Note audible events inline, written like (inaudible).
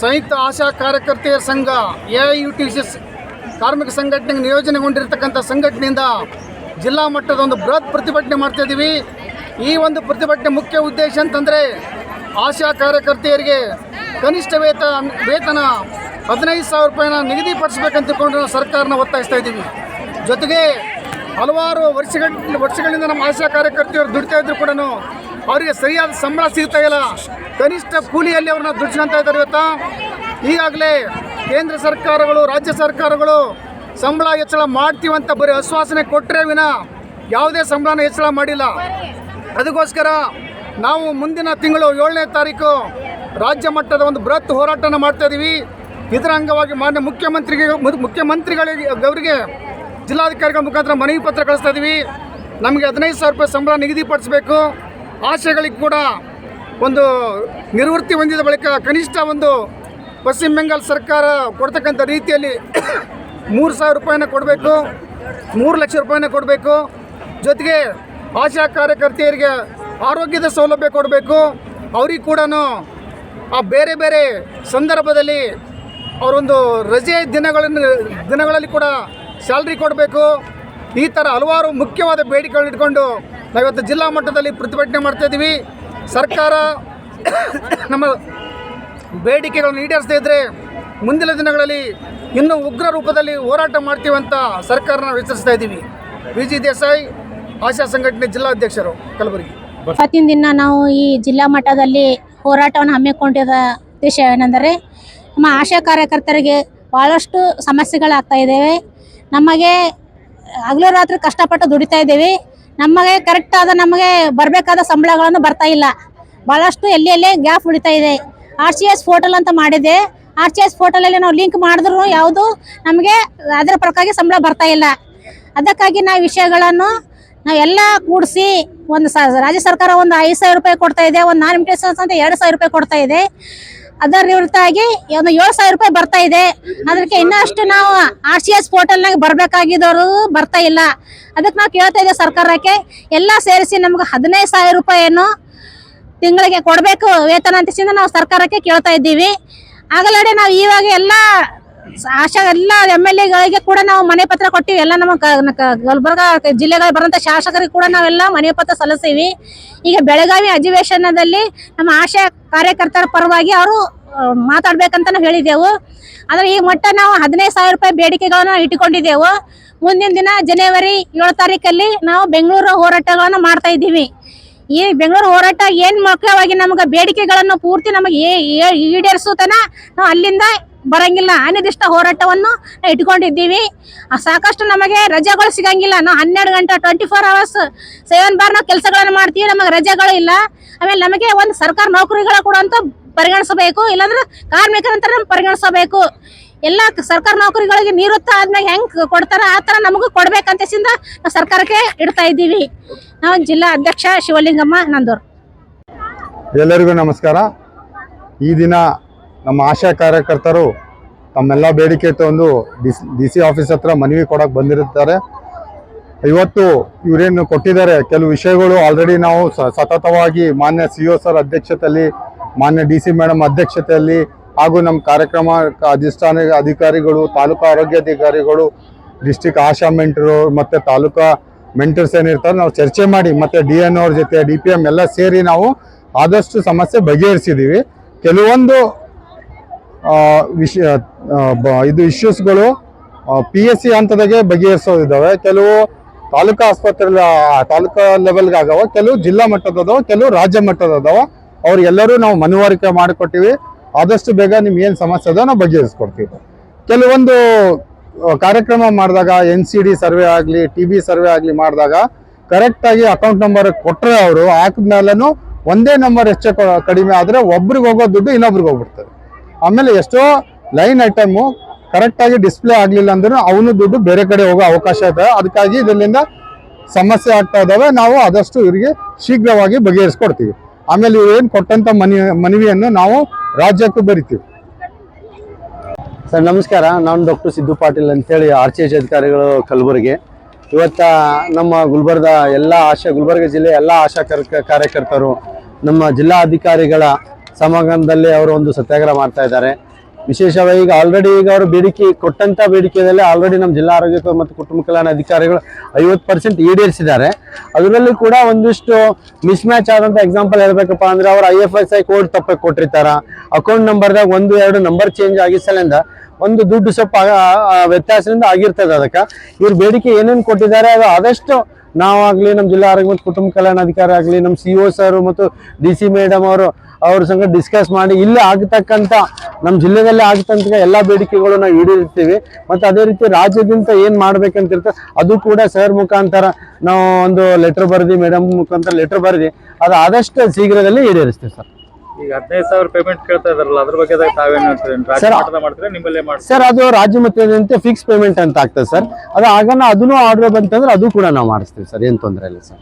ಸಂಯುಕ್ತ ಆಶಾ ಕಾರ್ಯಕರ್ತೆಯರ ಸಂಘ A you T C ಕಾರ್ಮಿಕ ಸಂಘಟನೆಗೆ ನಿಯೋಜನೆಗೊಂಡಿರ್ತಕ್ಕಂಥ ಸಂಘಟನೆಯಿಂದ ಜಿಲ್ಲಾ ಮಟ್ಟದ ಒಂದು ಬೃಹತ್ ಪ್ರತಿಭಟನೆ ಮಾಡ್ತಾ ಇದ್ದೀವಿ. ಈ ಒಂದು ಪ್ರತಿಭಟನೆ ಮುಖ್ಯ ಉದ್ದೇಶ ಅಂತಂದರೆ ಆಶಾ ಕಾರ್ಯಕರ್ತೆಯರಿಗೆ ಕನಿಷ್ಠ ವೇತನ ವೇತನ ಹದಿನೈದು ಸಾವಿರ ರೂಪಾಯಿನ ನಿಗದಿಪಡಿಸಬೇಕಂತ ತಿಳ್ಕೊಂಡು ನಾವು ಸರ್ಕಾರನ ಒತ್ತಾಯಿಸ್ತಾ ಇದ್ದೀವಿ. ಜೊತೆಗೆ ಹಲವಾರು ವರ್ಷಗಳ, ವರ್ಷಗಳಿಂದ ನಮ್ಮ ಆಶಾ ಕಾರ್ಯಕರ್ತೆಯವರು ದುಡಿತಾ ಇದ್ರು ಕೂಡ ಅವರಿಗೆ ಸರಿಯಾದ ಸಂಬಳ ಸಿಗ್ತಾ ಇಲ್ಲ. ಕನಿಷ್ಠ ಕೂಲಿಯಲ್ಲಿ ಅವ್ರನ್ನ ದುಡ್ಡಿನಂತ ಇದ್ದಾರೆ ಇವತ್ತು. ಈಗಾಗಲೇ ಕೇಂದ್ರ ಸರ್ಕಾರಗಳು, ರಾಜ್ಯ ಸರ್ಕಾರಗಳು ಸಂಬಳ ಹೆಚ್ಚಳ ಮಾಡ್ತೀವಂತ ಬರೀ ಆಶ್ವಾಸನೆ ಕೊಟ್ಟರೆ ವಿನ ಯಾವುದೇ ಸಂಬಳನ ಹೆಚ್ಚಳ ಮಾಡಿಲ್ಲ. ಅದಕ್ಕೋಸ್ಕರ ನಾವು ಮುಂದಿನ ತಿಂಗಳು ಏಳನೇ ತಾರೀಕು ರಾಜ್ಯ ಮಟ್ಟದ ಒಂದು ಬೃಹತ್ ಹೋರಾಟನ ಮಾಡ್ತಾ ಇದ್ದೀವಿ ಇದರ ಅಂಗವಾಗಿ ಮಾನ್ಯ ಮುಖ್ಯಮಂತ್ರಿಗೆ, ಮುಖ್ಯಮಂತ್ರಿಗಳಿಗೆ, ಅವರಿಗೆ ಜಿಲ್ಲಾಧಿಕಾರಿಗಳ ಮುಖಾಂತರ ಮನವಿ ಪತ್ರ ಕಳಿಸ್ತಾ ಇದ್ದೀವಿ ನಮಗೆ ಹದಿನೈದು ಸಾವಿರ ರೂಪಾಯಿ ಸಂಬಳ ನಿಗದಿಪಡಿಸಬೇಕು. ಆಶೆಗಳಿಗೆ ಕೂಡ ಒಂದು ನಿವೃತ್ತಿ ಹೊಂದಿದ ಬಳಿಕ ಕನಿಷ್ಠ ಒಂದು ಪಶ್ಚಿಮ ಬೆಂಗಾಲ್ ಸರ್ಕಾರ ಕೊಡ್ತಕ್ಕಂಥ ರೀತಿಯಲ್ಲಿ (coughs) ಮೂರು ಸಾವಿರ ರೂಪಾಯಿನ ಕೊಡಬೇಕು, ಮೂರು ಲಕ್ಷ ರೂಪಾಯಿನ ಕೊಡಬೇಕು. ಜೊತೆಗೆ ಆಶಾ ಕಾರ್ಯಕರ್ತೆಯರಿಗೆ ಆರೋಗ್ಯದ ಸೌಲಭ್ಯ ಕೊಡಬೇಕು. ಅವ್ರಿಗೆ ಕೂಡ ಆ ಬೇರೆ ಬೇರೆ ಸಂದರ್ಭದಲ್ಲಿ ಅವರೊಂದು ರಜೆ ದಿನಗಳನ್ನು, ದಿನಗಳಲ್ಲಿ ಕೂಡ ಸ್ಯಾಲ್ರಿ ಕೊಡಬೇಕು. ಈ ಥರ ಹಲವಾರು ಮುಖ್ಯವಾದ ಬೇಡಿಕೆಗಳು ಇಟ್ಕೊಂಡು ನಾವಿವತ್ತು ಜಿಲ್ಲಾ ಮಟ್ಟದಲ್ಲಿ ಪ್ರತಿಭಟನೆ ಮಾಡ್ತಾ ಇದ್ದೀವಿ. ಸರ್ಕಾರ ನಮ್ಮ ಬೇಡಿಕೆಗಳನ್ನು ಈಡೇರಿಸದೇ ಇದ್ದರೆ ಮುಂದಿನ ದಿನಗಳಲ್ಲಿ ಇನ್ನೂ ಉಗ್ರ ರೂಪದಲ್ಲಿ ಹೋರಾಟ ಮಾಡ್ತೀವಿ ಅಂತ ಸರ್ಕಾರ ನಾವು ಎಚ್ಚರಿಸ್ತಾ ಇದ್ದೀವಿ. ವಿ ಜಿ ದೇಸಾಯಿ, ಆಶಾ ಸಂಘಟನೆ ಜಿಲ್ಲಾಧ್ಯಕ್ಷರು, ಕಲಬುರಗಿ. ಇವತ್ತಿನ ದಿನ ನಾವು ಈ ಜಿಲ್ಲಾ ಮಟ್ಟದಲ್ಲಿ ಹೋರಾಟವನ್ನು ಹಮ್ಮಿಕೊಂಡಿದ ಉದ್ದೇಶ ಏನೆಂದರೆ, ನಮ್ಮ ಆಶಾ ಕಾರ್ಯಕರ್ತರಿಗೆ ಭಾಳಷ್ಟು ಸಮಸ್ಯೆಗಳಾಗ್ತಾ ಇದ್ದೇವೆ. ನಮಗೆ ಹಗಲು ರಾತ್ರಿ ಕಷ್ಟಪಟ್ಟು ದುಡಿತಾ ಇದ್ದೇವೆ. ನಮಗೆ ಕರೆಕ್ಟ್ ಆದ ನಮಗೆ ಬರಬೇಕಾದ ಸಂಬಳಗಳನ್ನು ಬರ್ತಾ ಇಲ್ಲ. ಬಹಳಷ್ಟು ಎಲ್ಲಿ ಎಲ್ಲೇ ಗ್ಯಾಪ್ ಉಳಿತಾ ಇದೆ. ಆರ್ ಸಿ ಎಸ್ ಪೋರ್ಟಲ್ ಅಂತ ಮಾಡಿದೆ. ಆರ್ ಸಿ ಎಸ್ ಪೋರ್ಟಲಲ್ಲಿ ನಾವು ಲಿಂಕ್ ಮಾಡಿದ್ರು ಯಾವುದು ನಮಗೆ ಅದರ ಪ್ರಕಾರ ಸಂಬಳ ಬರ್ತಾ ಇಲ್ಲ. ಅದಕ್ಕಾಗಿ ನಾವು ವಿಷಯಗಳನ್ನು ನಾವೆಲ್ಲ ಕೂಡಿಸಿ ಒಂದು ಸ ರಾಜ್ಯ ಸರ್ಕಾರ ಒಂದು ಐದು ಸಾವಿರ ರೂಪಾಯಿ ಕೊಡ್ತಾ ಇದೆ. ಒಂದು ನಾನ್ ಮಿಟೇಷನ್ಸ್ ಅಂತ ಎರಡು ಸಾವಿರ ರೂಪಾಯಿ ಕೊಡ್ತಾ ಇದೆ. ಅದರ ನಿವೃತ್ತಾಗಿ ಒಂದು ಏಳು ಸಾವಿರ ರೂಪಾಯಿ ಬರ್ತಾ ಇದೆ. ಅದಕ್ಕೆ ಇನ್ನಷ್ಟು ನಾವು ಆರ್ ಸಿ ಎಸ್ ಪೋರ್ಟಲ್ನಾಗ ಬರಬೇಕಾಗಿದ್ದವರು ಬರ್ತಾ ಇಲ್ಲ. ಅದಕ್ಕೆ ನಾವು ಕೇಳ್ತಾ ಇದ್ದೇವೆ ಸರ್ಕಾರಕ್ಕೆ, ಎಲ್ಲ ಸೇರಿಸಿ ನಮ್ಗೆ ಹದಿನೈದು ಸಾವಿರ ರೂಪಾಯಿಯನ್ನು ತಿಂಗಳಿಗೆ ಕೊಡಬೇಕು ವೇತನ ಅಂತಿಸಿಂದ ನಾವು ಸರ್ಕಾರಕ್ಕೆ ಕೇಳ್ತಾ ಇದ್ದೀವಿ. ಆಗಲಡೆ ನಾವು ಇವಾಗ ಎಲ್ಲ ಆಶಾ ಎಲ್ಲ ಎಂ ಎಲ್ ಎಗಳಿಗೆ ಕೂಡ ನಾವು ಮನೆ ಪತ್ರ ಕೊಟ್ಟಿವಿ. ಎಲ್ಲ ನಮ್ಮ ಗುಲ್ಬರ್ಗ ಜಿಲ್ಲೆಗಳ ಬರುವಂತ ಶಾಸಕರಿಗೆ ಕೂಡ ನಾವೆಲ್ಲ ಮನೆ ಪತ್ರ ಸಲ್ಲಿಸ್ತೀವಿ ಈಗ ಬೆಳಗಾವಿ ಅಧಿವೇಶನದಲ್ಲಿ ನಮ್ಮ ಆಶಾ ಕಾರ್ಯಕರ್ತರ ಪರವಾಗಿ ಅವರು ಮಾತಾಡ್ಬೇಕಂತ ನಾವು ಹೇಳಿದೆವು. ಆದ್ರೆ ಈ ಮಟ್ಟ ನಾವು ಹದಿನೈದು ಸಾವಿರ ರೂಪಾಯಿ ಬೇಡಿಕೆಗಳನ್ನು ಇಟ್ಟುಕೊಂಡಿದ್ದೆವು ಮುಂದಿನ ದಿನ ಜನವರಿ ಏಳು ತಾರೀಕಲ್ಲಿ ನಾವು ಬೆಂಗಳೂರು ಹೋರಾಟಗಳನ್ನು ಮಾಡ್ತಾ ಇದ್ದೀವಿ. ಈ ಬೆಂಗಳೂರು ಹೋರಾಟ ಏನ್ ಮುಖ್ಯವಾಗಿ ನಮ್ಗೆ ಬೇಡಿಕೆಗಳನ್ನು ಪೂರ್ತಿ ನಮಗೆ ಈಡೇರಿಸುತ್ತನ ನಾವು ಅಲ್ಲಿಂದ ಬರಂಗಿಲ್ಲ. ಅನಿರ್ದಿಷ್ಟ ಹೋರಾಟವನ್ನು ಇಟ್ಕೊಂಡಿದ್ದೀವಿ. ಸಾಕಷ್ಟು ನಮಗೆ ರಜೆಗಳು ಸಿಗಂಗಿಲ್ಲ. ನಾವು ಹನ್ನೆರಡು ಗಂಟೆ ಟ್ವೆಂಟಿ ಫೋರ್ ಅವರ್ಸ್ ಸೆವೆನ್ ಬಾರ್ ನಾವು ಕೆಲಸಗಳನ್ನು ಮಾಡ್ತೀವಿ. ನಮಗೆ ರಜೆಗಳು ಇಲ್ಲ. ಆಮೇಲೆ ನಮಗೆ ಒಂದು ಸರ್ಕಾರ ನೌಕರಿಗಳ ಕೂಡ ಅಂತ ಪರಿಗಣಿಸಬೇಕು. ಇಲ್ಲಾಂದ್ರೆ ಕಾರ್ಮಿಕರಂತ ಪರಿಗಣಿಸಬೇಕು. ಎಲ್ಲ ಸರ್ಕಾರ ನೌಕರಿಗಳಿಗೆ ನಿವೃತ್ತ ಆದ್ಮೇಲೆ ಹೆಂಗ್ ಕೊಡ್ತಾರ ಆ ತರ ನಮಗೂ ಕೊಡ್ಬೇಕಂತ ನಾವು ಸರ್ಕಾರಕ್ಕೆ ಇಡ್ತಾ ಇದ್ದೀವಿ. ನಾವು ಜಿಲ್ಲಾ ಅಧ್ಯಕ್ಷ ಶಿವಲಿಂಗಮ್ಮ ನಂದೂರ್. ಎಲ್ಲರಿಗೂ ನಮಸ್ಕಾರ. ಈ ದಿನ ನಮ್ಮ ಆಶಾ ಕಾರ್ಯಕರ್ತರು ತಮ್ಮೆಲ್ಲ ಬೇಡಿಕೆ ತಂದು ಡಿ ಸಿ ಆಫೀಸ್ ಹತ್ರ ಮನವಿ ಕೊಡೋಕೆ ಬಂದಿರುತ್ತಾರೆ. ಇವತ್ತು ಇವರೇನು ಕೊಟ್ಟಿದ್ದಾರೆ, ಕೆಲವು ವಿಷಯಗಳು ಆಲ್ರೆಡಿ ನಾವು ಸತತವಾಗಿ ಮಾನ್ಯ ಸಿ ಒ ಸರ್ ಅಧ್ಯಕ್ಷತೆಯಲ್ಲಿ, ಮಾನ್ಯ ಡಿ ಸಿ ಮೇಡಮ್ ಅಧ್ಯಕ್ಷತೆಯಲ್ಲಿ, ಹಾಗೂ ನಮ್ಮ ಕಾರ್ಯಕ್ರಮ ಅಧಿಷ್ಠಾನ ಅಧಿಕಾರಿಗಳು, ತಾಲೂಕು ಆರೋಗ್ಯಾಧಿಕಾರಿಗಳು ಡಿಸ್ಟಿಕ್ ಆಶಾ ಮೆಂಟರು ಮತ್ತು ತಾಲೂಕಾ ಮೆಂಟರ್ಸ್ ಏನಿರ್ತಾರೆ ನಾವು ಚರ್ಚೆ ಮಾಡಿ, ಮತ್ತು ಡಿ ಎನ್ ಅವ್ರ ಜೊತೆ, ಡಿ ಪಿ ಎಂ ಎಲ್ಲ ಸೇರಿ ನಾವು ಆದಷ್ಟು ಸಮಸ್ಯೆ ಬಗೆಹರಿಸಿದ್ದೀವಿ ಕೆಲವೊಂದು ವಿಷಯ ಇದು ಇಶ್ಯೂಸ್ಗಳು ಪಿ ಎಸ್ ಸಿ ಹಂತದಾಗೆ ಬಗೆಹರಿಸೋದಿದ್ದಾವೆ. ಕೆಲವು ತಾಲೂಕಾ ಆಸ್ಪತ್ರೆ ತಾಲೂಕಾ ಲೆವೆಲ್ಗೆ ಆಗವ, ಕೆಲವು ಜಿಲ್ಲಾ ಮಟ್ಟದ ಅದಾವ ಕೆಲವು ರಾಜ್ಯ ಮಟ್ಟದ ಅದಾವ ಅವ್ರಿಗೆಲ್ಲರೂ ನಾವು ಮನವರಿಕೆ ಮಾಡಿಕೊಟ್ಟಿವಿ. ಆದಷ್ಟು ಬೇಗ ನಿಮ್ಗೆ ಏನು ಸಮಸ್ಯೆ ಅದ ನಾವು ಬಗೆಹರಿಸ್ಕೊಡ್ತೀವಿ. ಕೆಲವೊಂದು ಕಾರ್ಯಕ್ರಮ ಮಾಡಿದಾಗ ಎನ್ ಸಿ ಡಿ ಸರ್ವೆ ಆಗಲಿ ಟಿ ಬಿ ಸರ್ವೆ ಆಗಲಿ ಮಾಡಿದಾಗ ಕರೆಕ್ಟಾಗಿ ಅಕೌಂಟ್ ನಂಬರ್ ಕೊಟ್ಟರೆ ಅವರು ಹಾಕಿದ್ಮೇಲೂ ಒಂದೇ ನಂಬರ್ ಹೆಚ್ಚು ಕಡಿಮೆ ಆದರೆ ಒಬ್ರಿಗೆ ಹೋಗೋ ದುಡ್ಡು ಇನ್ನೊಬ್ರಿಗೆ ಹೋಗ್ಬಿಡ್ತದೆ. ಆಮೇಲೆ ಎಷ್ಟೋ ಲೈನ್ ಐಟಮು ಕರೆಕ್ಟಾಗಿ ಡಿಸ್ಪ್ಲೇ ಆಗಲಿಲ್ಲ ಅಂದ್ರೆ ಅವನು ದುಡ್ಡು ಬೇರೆ ಕಡೆ ಹೋಗೋ ಅವಕಾಶ ಇದೆ. ಅದಕ್ಕಾಗಿ ಇದರಿಂದ ಸಮಸ್ಯೆ ಆಗ್ತಾ ಇದ್ದಾವೆ. ನಾವು ಆದಷ್ಟು ಇವರಿಗೆ ಶೀಘ್ರವಾಗಿ ಬಗೆಹರಿಸ್ಕೊಡ್ತೀವಿ. ಆಮೇಲೆ ಏನು ಕೊಟ್ಟಂತ ಮನಿ, ಮನವಿಯನ್ನು ನಾವು ರಾಜ್ಯಕ್ಕೂ ಬರಿತೀವಿ. ಸರ್, ನಮಸ್ಕಾರ. ನಾನು ಡಾಕ್ಟರ್ ಸಿದ್ದು ಪಾಟೀಲ್ ಅಂತೇಳಿ ಆರ್ ಸಿ ಎಚ್ ಅಧಿಕಾರಿಗಳು ಕಲಬುರಗಿ. ಇವತ್ತ ನಮ್ಮ ಗುಲ್ಬರ್ಗ ಎಲ್ಲ ಆಶಾ, ಗುಲ್ಬರ್ಗ ಜಿಲ್ಲೆ ಎಲ್ಲ ಆಶಾ ಕರ್ ಕಾರ್ಯಕರ್ತರು, ನಮ್ಮ ಜಿಲ್ಲಾ ಅಧಿಕಾರಿಗಳ ಸಮಾಗಮದಲ್ಲಿ ಅವರು ಒಂದು ಸತ್ಯಾಗ್ರಹ ಮಾಡ್ತಾ ಇದ್ದಾರೆ. ವಿಶೇಷವಾಗಿ ಈಗ ಆಲ್ರೆಡಿ ಈಗ ಅವರು ಬೇಡಿಕೆ ಕೊಟ್ಟಂತ ಬೇಡಿಕೆಯಲ್ಲಿ ಆಲ್ರೆಡಿ ನಮ್ಮ ಜಿಲ್ಲಾ ಆರೋಗ್ಯ ಮತ್ತು ಕುಟುಂಬ ಕಲ್ಯಾಣ ಅಧಿಕಾರಿಗಳು ಐವತ್ತು ಪರ್ಸೆಂಟ್ ಈಡೇರಿಸಿದ್ದಾರೆ. ಅದರಲ್ಲಿ ಕೂಡ ಒಂದಿಷ್ಟು ಮಿಸ್ ಮ್ಯಾಚ್ ಆದಂತ ಎಕ್ಸಾಂಪಲ್ ಹೇಳ್ಬೇಕಪ್ಪ ಅಂದ್ರೆ ಅವರು I F S C code ತಪ್ಪಕ್ಕೆ ಕೊಟ್ಟಿರ್ತಾರೆ. ಅಕೌಂಟ್ ನಂಬರ್ದಾಗ ಒಂದು, ಎರಡು ನಂಬರ್ ಚೇಂಜ್ ಆಗಿಸಲಿಂದ ಒಂದು ದುಡ್ಡು ಸ್ವಲ್ಪ ವ್ಯತ್ಯಾಸದಿಂದ ಆಗಿರ್ತದೆ ಅದಕ್ಕೆ. ಇವ್ರ ಬೇಡಿಕೆ ಏನೇನು ಕೊಟ್ಟಿದ್ದಾರೆ ಅದು ಆದಷ್ಟು ನಾವಾಗಲಿ ನಮ್ಮ ಜಿಲ್ಲಾ ಆರೋಗ್ಯ ಮತ್ತು ಕುಟುಂಬ ಕಲ್ಯಾಣ ಅಧಿಕಾರಿ ಆಗಲಿ ನಮ್ಮ ಸಿ ಸರ್ ಮತ್ತು ಡಿ ಸಿ ಮೇಡಮ್ ಅವರು ಅವ್ರ ಸಂಗ ಡಿಸ್ಕಸ್ ಮಾಡಿ ಇಲ್ಲಿ ಆಗತಕ್ಕಂತ ನಮ್ಮ ಜಿಲ್ಲೆದಲ್ಲೇ ಆಗ್ತಕ್ಕಂಥ ಎಲ್ಲ ಬೇಡಿಕೆಗಳು ನಾವು ಈಡೇರಿಸ್ತೀವಿ ಮತ್ತು ಅದೇ ರೀತಿ ರಾಜ್ಯದಿಂದ ಏನು ಮಾಡ್ಬೇಕಂತ ಇರ್ತದೆ ಅದು ಕೂಡ ಸರ್ ಮುಖಾಂತರ ನಾವು ಒಂದು ಲೆಟರ್ ಬರೆದು ಮೇಡಮ್ ಮುಖಾಂತರ ಲೆಟರ್ ಬರೆದು ಅದು ಆದಷ್ಟು ಶೀಘ್ರದಲ್ಲಿ ಈಡೇರಿಸ್ತೀವಿ ಸರ್ ಈಗ ಹದಿನೈದು ಸಾವಿರ ಪೇಮೆಂಟ್ ಕೇಳ್ತಾ ಇದಾರಲ್ಲ ಅದ್ರ ಬಗ್ಗೆ ತಾವೇನು ಮಾಡ್ತೀರಾ ನಿಮ್ಮಲ್ಲೇ ಮಾಡ್ತೀರಾ? ಸರ್ ಅದು ರಾಜ್ಯ ಮಟ್ಟದಂತೆ ಫಿಕ್ಸ್ ಪೇಮೆಂಟ್ ಅಂತ ಆಗ್ತದೆ ಸರ್ ಅದು ಆಗ ಅದನ್ನು ಆರ್ಡರ್ ಬಂತಂದ್ರೆ ಅದು ಕೂಡ ನಾವು ಮಾಡಿಸ್ತೀವಿ ಸರ್ ಏನು ತೊಂದರೆ ಇಲ್ಲ ಸರ್